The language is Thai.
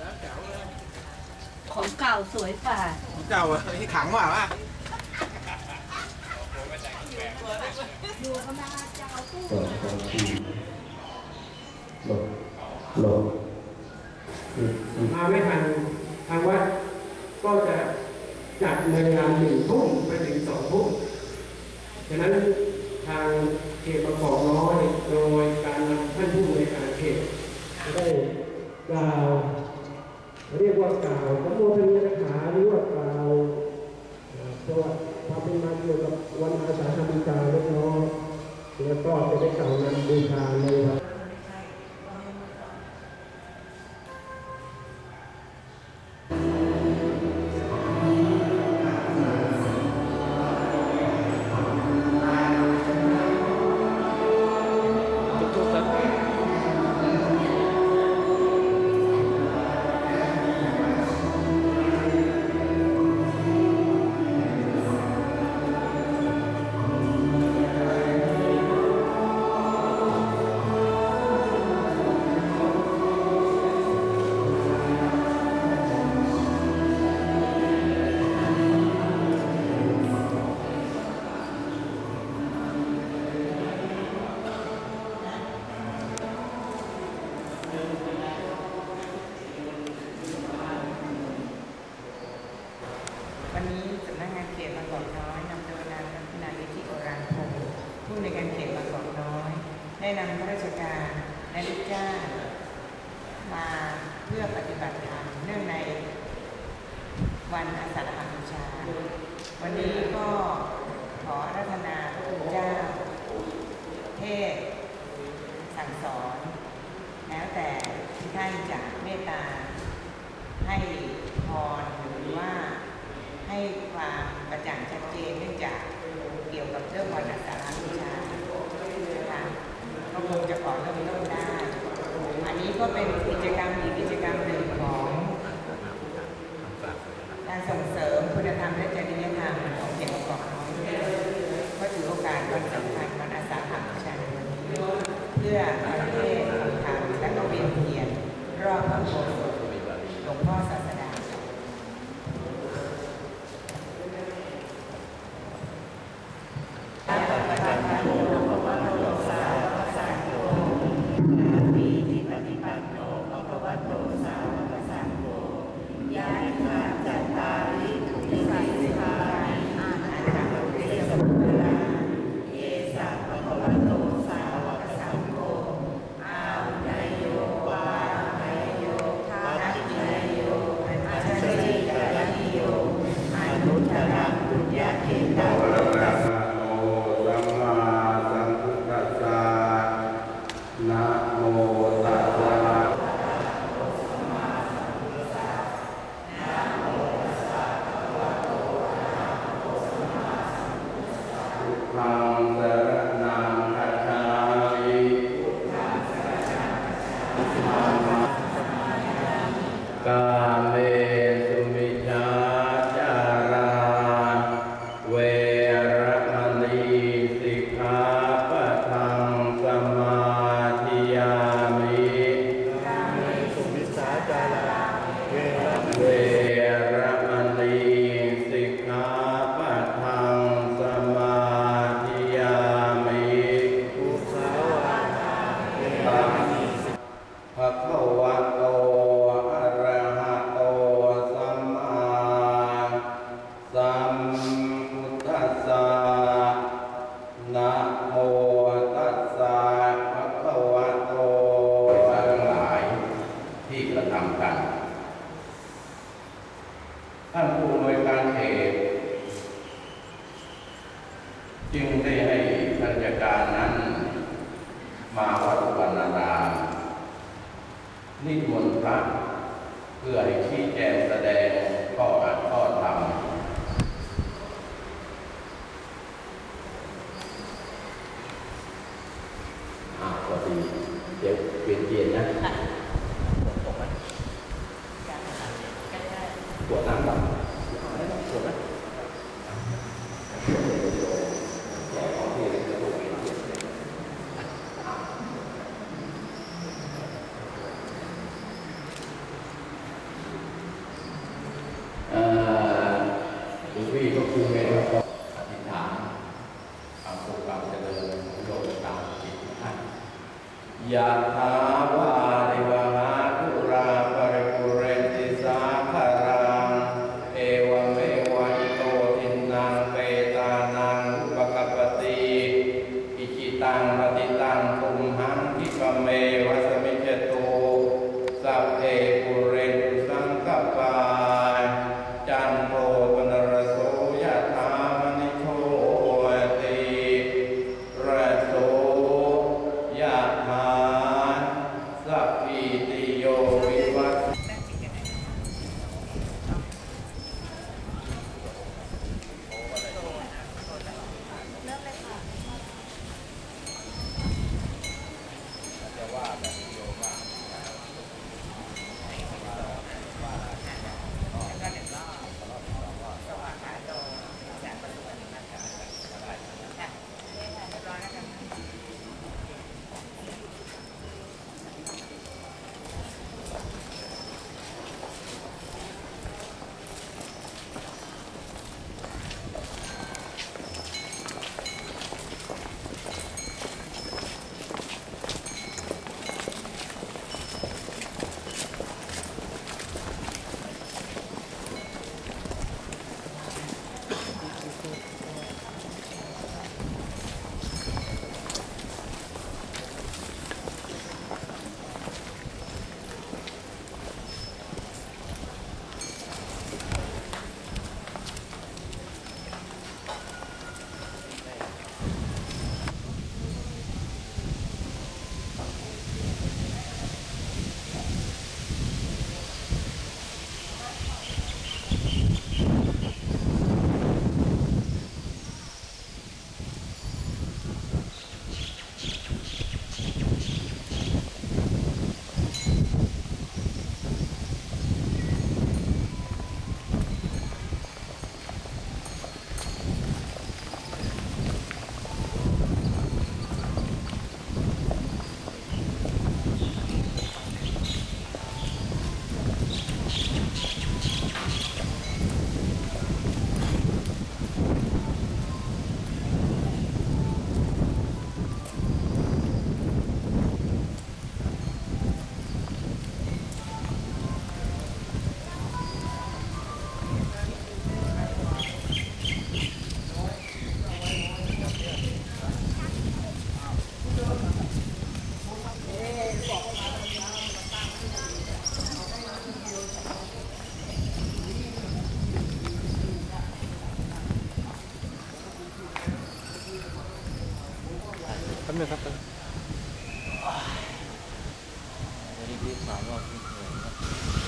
แล้วแจ๋วเลยของเก่าสวยฝ่าเจ้าอะที่ขังว่าวะเปิดบัญชีหลบหลบอีกอีกมาไม่ทันทางวัดก็จะจัดในงานหนึ่งทุ่มไปถึงสองทุ่มฉะนั้นทางเขตบางกอกน้อยโดยการนำท่านผู้บริการเขตได้กล่าว เรียกว่ากล่าวขโมยเป็นคาถาหรือว่ากล่าวเพราะว่าความเป็นมาเกี่ยวกับวันอาสาฬหบูชาเล็กน้อยแล้วก็จะได้กล่าวนำบูชา นำข้าราชการและลูกจ้างมาเพื่อปฏิบัติธรรมเนื่องในวันอาสาฬหบูชา วันนี้ก็ขอรัธนาพระคุณเจ้า เทศ สั่งสอน แล้วแต่ท่านจะเมตตา ให้พรหรือว่าให้ความกระจ่างชัดเจนเนื่องจากเกี่ยวกับเรื่องวันอัสาฬบูชา ก็คงจะขอเริ่มต้นได้ อันนี้ก็เป็นกิจกรรมอีกกิจกรรมหนึ่งของ การส่งเสริมคุณธรรมและจริยธรรมของเขตบางกอกน้อยก็ถือโอกาสวันสำคัญวันอาสาฬหบูชาในวันนี้เพื่อประเทศธรรมและก็เวียนเทียนรอบพระโพธิ์หลวงพ่อศาส สสะนะโมตัสสะภะคะวะโตทั้งหลายที่กระทำกัน ท่านผู้อำนวยการเขตจึงได้ให้ท่านจัดการนั้น มาวัดวรรณารามนิมนต์พระเพื่อให้ชี้แจงแสดงข้ออัดข้อธรรมอ่าพอ ดี เดี๋ยวเปลี่ยนเกียนนะ ยะถาวาริวหาปุราปริปุเรนติสาคารังเอวเมวะอิโตทินนังเปตานังปะปกปติอิจิตังปฏิตังตุมหังทิปเมวะ e 咁就得噶啦。唉，我呢啲慢咯，啲。